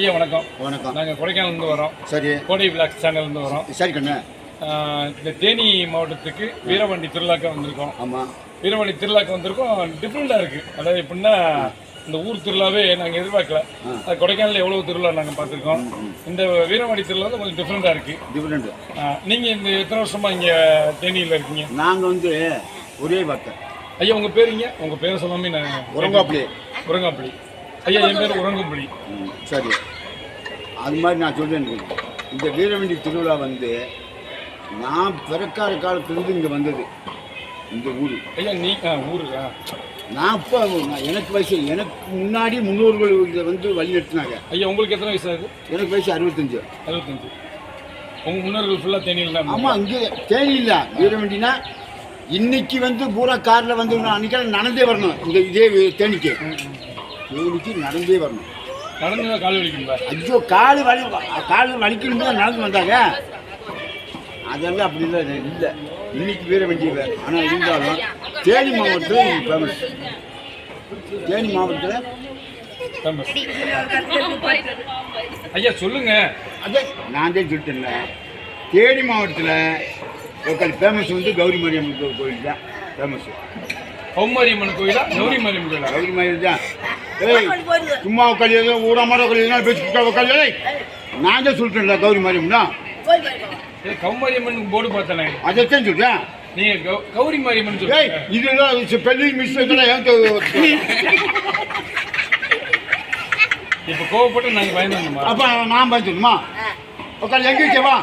ஐயா வணக்கம். வணக்கம். நாங்கள் கொடைக்கானல்லேருந்து வரோம். சரி. கோடை விளாக்ஸ் சேனல்லேருந்து வரோம். சரி கண்ணு. இந்த தேனி மாவட்டத்துக்கு வீரவண்டி திருவிழாக்க வந்திருக்கோம். ஆமாம் வீரவண்டி திருவிழாக்க வந்திருக்கோம். டிஃப்ரெண்ட்டாக இருக்குது அதாவது எப்படின்னா இந்த ஊர் திருவிழாவே நாங்கள் எதிர்பார்க்கல. அது கொடைக்கானலில் எவ்வளோ திருவிழா நாங்கள் பார்த்துருக்கோம். இந்த வீரவண்டி திருவிழா தான் கொஞ்சம் டிஃப்ரெண்ட்டாக இருக்குது டிஃப்ரெண்ட்டு நீங்கள் இந்த எத்தனை வருஷமாக இங்கே தேனியில் இருக்கீங்க? நாங்கள் வந்து ஒரே வார்த்தை. ஐயா உங்கள் பேருங்க உங்கள் பேரை சொல்லாமே நான் உறங்காப்பிலே. உரங்காப்புளி ஐயா என் பேர் உரங்குப்புளி ம், சரி. அது மாதிரி நான் சொல்றேன். இந்த வீரவண்டி திருவிழா வந்து நான் பிறக்காத காலத்துலேருந்து இங்கே வந்தது. இந்த ஊர். ஐயா நீ ஊரு நான் இப்போ நான் எனக்கு வயசு எனக்கு முன்னாடி முன்னோர்கள் இதை வந்து வழி நடத்தினாங்க. ஐயா உங்களுக்கு எத்தனை வயசு ஆகுது? எனக்கு வயசு அறுபத்தஞ்சு. அறுபத்தஞ்சு. உங்கள் முன்னோர்கள் ஃபுல்லாக தேனியில் தான் ஆமாம் இங்கே தேனி இல்லை. வீரவண்டினா இன்னைக்கு வந்து பூரா காரில் வந்து நான் அன்றைக்கி நடந்தே வரணும். இந்த இதே தேனிக்கு. தேனிக்கு நடந்தே வரணும். நடந்து கால் வலிக்குங்களா ஐயோ கால் வலி கால் வலிக்கணும் தான் நடந்து வந்தாங்க. அதெல்லாம் அப்படி இல்லை இல்லை. இன்னைக்கு வீர வண்டி ஆனால் இருந்தாலும் தேனி மாவட்டத்தில் ஃபேமஸ் தேனி மாவட்டத்தில் ஃபேமஸ் ஐயா சொல்லுங்க. அதே நான் தான் சொல்லிட்டேன்ல. தேனி மாவட்டத்தில் லோக்கல் ஃபேமஸ் வந்து கௌரி மரியம் கோயில் தான் ஃபேமஸ் கௌமாரியம்மன் கோயிலா? கௌரி மாரியம்மன் கோயிலா? கௌரி மரியம் தான். சும்மா உட்காந்து ஏதோ ஊடாமட உட்காந்து பேசி உட்காந்து நான் தான் சொல்லிட்டேன்ல கௌரி மரியம் தான் ஏ கௌமாரியம்மன் போர்டு பார்த்தனே? அதைத்தான் சொல்கிறேன் நீங்க கௌ- கௌரி மாரியம்மன் சொல்லுங்க இதெல்லாம் பெரிய தெ- இப்ப கோவப்பட்டு நாங்க பயந்துமா அப்ப நான் பார்த்துணுமா உட்காந்து எங்க வச்சவா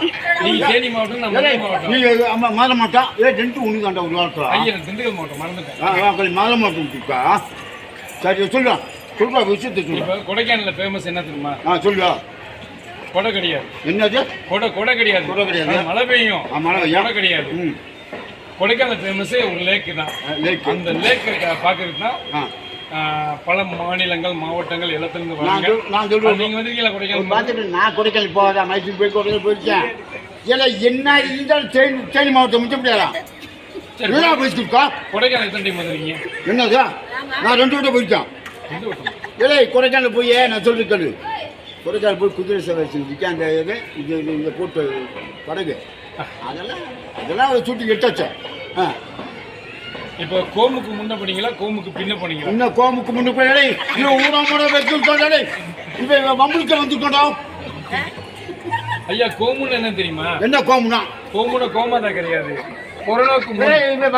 நீங்க தேனி மாவட்டம் நான் மாவட்டம். அம்மா மாற மாட்டான் ஏ ரெண்டு ஒன்று தாண்டா ஒரு வாரத்தில். ஐயா திண்டுக்கல் மாவட்டம் மறந்துட்டேன். மாற மாட்டேன் சரி சொல்லுவா சொல்லுவா விஷயத்தை சொல்லு இப்ப கொடைக்கானல்ல ஃபேமஸ் என்ன தெரியுமா? ஆ சொல்லுவா கொடை கிடையாது. என்னது? கொடை கொடை கிடையாது. கொடை கிடையாது. மழை பெய்யும். மழை பெய்யும். கொடை கிடையாது. ம். கொடைக்கானல் ஃபேமஸே ஒரு லேக் தான். லேக் அந்த லேக் பாக்குறதுக்கு தான் பல மாநிலங்கள் மாவட்டங்கள் எல்லாத்துலேருந்து வராங்க. நான் சொல்லுவேன் நீங்க வந்திருக்கீங்களா கொடைக்கானல் பார்த்துட்டு நான் கொடைக்கானல் போகாத மைசூர் போய் கொடைக்கானல் போயிருக்கேன் ஏன்னா என்ன இருந்தாலும் தேனி தேனி மாவட்டம் முடிச்ச முடியாதா? சரி. என்ன பேசிக்கிட்டா கொடைக்கானல் எத்தனை டைம் வந்திருக்கீங்க? என்னதா? நான் ரெண்டு விட போயிருக்கேன். ஏலே கொடைக்கானல் போய் நான் சொல்லிட்டு கேளு. கொடைக்கானல் போய் குதிரை சேவை செஞ்சுருக்கேன் அந்த இது இது இங்கே போட்டு படகு. அதெல்லாம் அதெல்லாம் ஒரு சுட்டி எடுத்தாச்சு? ஆ. இப்போ கோமுக்கு முன்ன போனீங்களா? கோமுக்கு பின்ன போனீங்களா? இன்னும் கோமுக்கு முன்னு போய் இவன் ஊடாமோட வச்சுட்டோம் இவன் வம்பளுக்கு வந்துட்டோம் ஐயா கோமுன்னு என்ன தெரியுமா? என்ன கோமுனா கோமுன கோமாதா கிடையாது. கொரோனாவுக்கு முன் ஏய் இவன்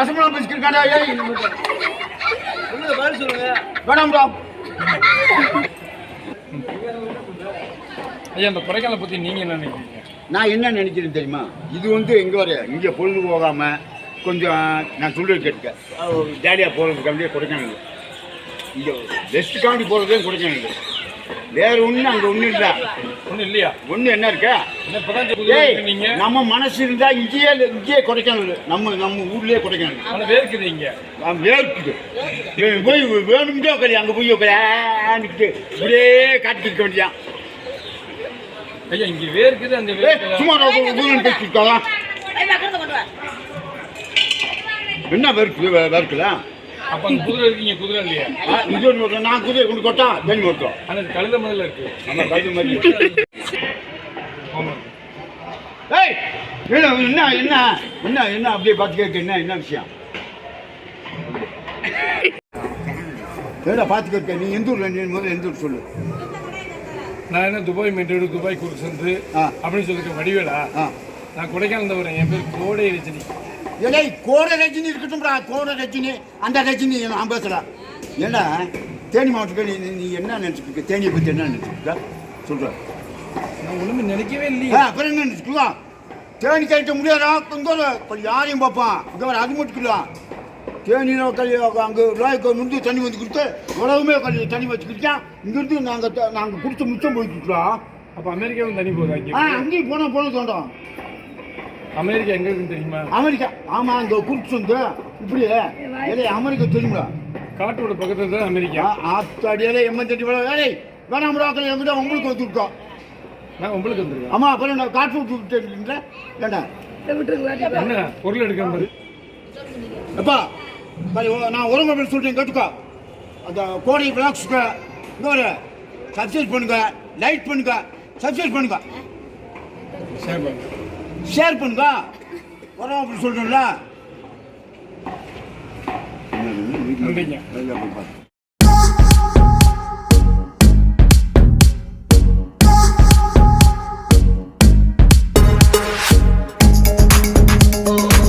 பேசிக்கிருக்காண்டா ஏய் வேணாம்டா ஐயா அந்த கொடைக்கானலை பத்தி நீங்க என்ன நினைக்கிறீங்க? நான் என்ன நினைக்கிறேன் தெரியுமா? இது வந்து எங்கே வர இங்கே பொழுது போகாமல் கொஞ்சம் நான் சொல்றது கேட்டுக்க. ஜாலியாக போகிறதுக்காண்டியே கொடைக்கானல். இங்கே ரெஸ்ட்டுக்காண்டி போகிறதே கொடைக்கானல். வேற ஒன்றும் அங்கே ஒன்றும் இல்லை. ஒண்ணும் இல்லையா? ஒன்று என்ன இருக்கா? நம்ம மனசு இருந்தால் இங்கேயே இங்கேயே கொடைக்கானல் நம்ம நம்ம ஊர்லேயே கொடைக்கானல். வேர்க்குது இங்க. வேர்க்குது. ஏய், போய் வேணும்னே உட்காரு அங்கே போய் உட்காந்துக்கிட்டு இப்படியே காட்டிக்கிட்டு வேண்டியான் ஐயா இங்க வேர்க்குது வேர்க்குது சும்மா ஊரில் பேசிக்கிட்டாலாம் என்ன வேர்க்குது வே- வேர்க்குல அப்ப அங்க குதிரை இருக்கீங்க குதிரை இல்லையா? ஒன்று ஒரு நான் குதிரை கொண்டு கொட்டா ஓட்டம் ஆனா இது கழுத முதல்ல இருக்கு. நம்ம கழுது மாதிரி. ஏய் என்ன என்ன என்ன என்ன அப்படியே பார்த்து கேட்க என்ன என்ன விஷயம்? ஏடா பார்த்து கேட்க நீ எந்த ஊர்ல நீ முதல்ல எந்த ஊர் சொல்லு. நான் என்ன துபாய் மெட்ரோடு துபாய் குருசந்து அப்படின்னு சொல்லிட்டு வடிவேலா நான் கொடைக்கானல் வரேன் என் பேர் கோடை ரஜினி. ஏலே கோடை ரஜினி இருக்கட்டும்டா கோடை ரஜினி. அந்த ரஜினி நான் பேசுகிறேன் ஏன்னா தேனி மாவட்டத்துக்கு நீ நீ என்ன நினச்சிட்டு தேனியை பற்றி என்ன நினச்சிட்டு சொல்கிறேன் நான் ஒண்ணுமே நினைக்கவே இல்லையா. அப்புறம் என்ன நினச்சிக்கலாம் தேனி கேட்ட முடியாதா? இங்கே கொஞ்சம் யாரையும் பார்ப்பான். இங்கே வர அது மட்டும் இல்லை தேனியில் கல்வி அங்கே ரோய்க்கு நுந்து தண்ணி வந்து கொடுத்து உலகமே கல்வி தண்ணி வச்சு குடித்தான் இங்கேருந்து நாங்கள் நாங்கள் கொடுத்த மிச்சம் போய் கொடுத்துருவோம் அப்ப அமெரிக்காவும் தனி போகுதா அங்கேயும் போனால் போன தோட்டம் அமெரிக்கா எங்க இருக்குன்னு தெரியுமா? அமெரிக்கா. ஆமாம் அங்கே குடிச்சு வந்து இப்படி ஏலே அமெரிக்கா தெரியுங்களா காட்டோட பக்கத்துல தான் அமெரிக்கா. ஆத்தாடியாலே எம்மத்தடி விட வேலை வேணாம் முடாக்கள் எங்கிட்ட உங்களுக்கு வந்துருக்கோம் நான் உங்களுக்கு வந்துருக்கேன் ஆமா அப்புறம் நான் காற்று விட்டு ஏண்டா? என்ன பொருள் எடுக்கிற மாதிரி அப்பா சரி, ஓ, நான் உரங்க சொல்லிட்டேன் கேட்டுக்கோ. அந்த கோடை பிளாக்ஸ்க்கு இன்னொரு சப்ஸ்கிரைப் பண்ணுங்க லைக் பண்ணுங்க சப்ஸ்கிரைப் பண்ணுங்க. ஷேர் பண்ணுங்க ஷேர் பண்ணுங்க வரோம் அப்படி பாரு